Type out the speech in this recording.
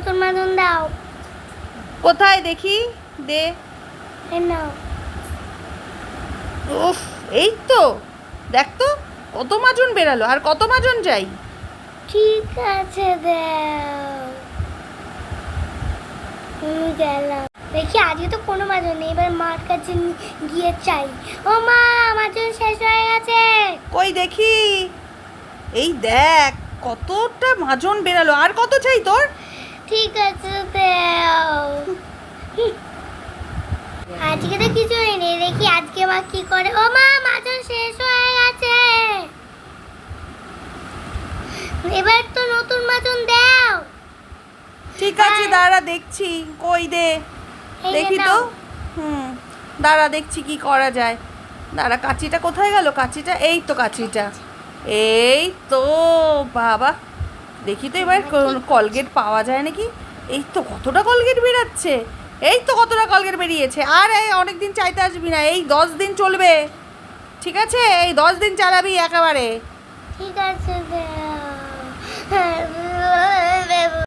নতুন মাজুন দাও। কোথায় দেখি? দে। নাও। উফ এই তো। দেখ তো কত মাজন বেরালো আর কত মাজন যাই? ঠিক আছে গেলাম। দেখি আজকে তো কোনো মাজন নেই এবার মার কাছে গিয়ে চাই। ও মা মাজন শেষ হয়ে গেছে। কই দেখি? এই দেখ কতটা মাজন বেরালো আর কত চাই তোর? ঠিক আছে আজকে তো কিছুই নেই দেখি আজকে মা কি করে। ও মা মাজন শেষ হয়ে গেছে। এবার তো নতুন মাজন দাও। ঠিক আছে হ্যাঁ। দাঁড়া দেখছি। কই দে? দেখি তো। হুম দাঁড়া দেখছি কি করা যায়। দাঁড়া কাঁচিটা কোথায় গেল? কাঁচিটা এই তো কাঁচিটা। এই তো বাবা। দেখি তো এবার কলগেট পাওয়া যায় নাকি? এই তো কতটা কলগেট বেরাচ্ছে? এই তো কতটা কলগেট বেরিয়েছে। আর এই অনেক দিন চাইতে আসবি না, এই দশ দিন চলবে। ঠিক আছে? এই দশ দিন চালাবি একেবারে। ঠিক আছে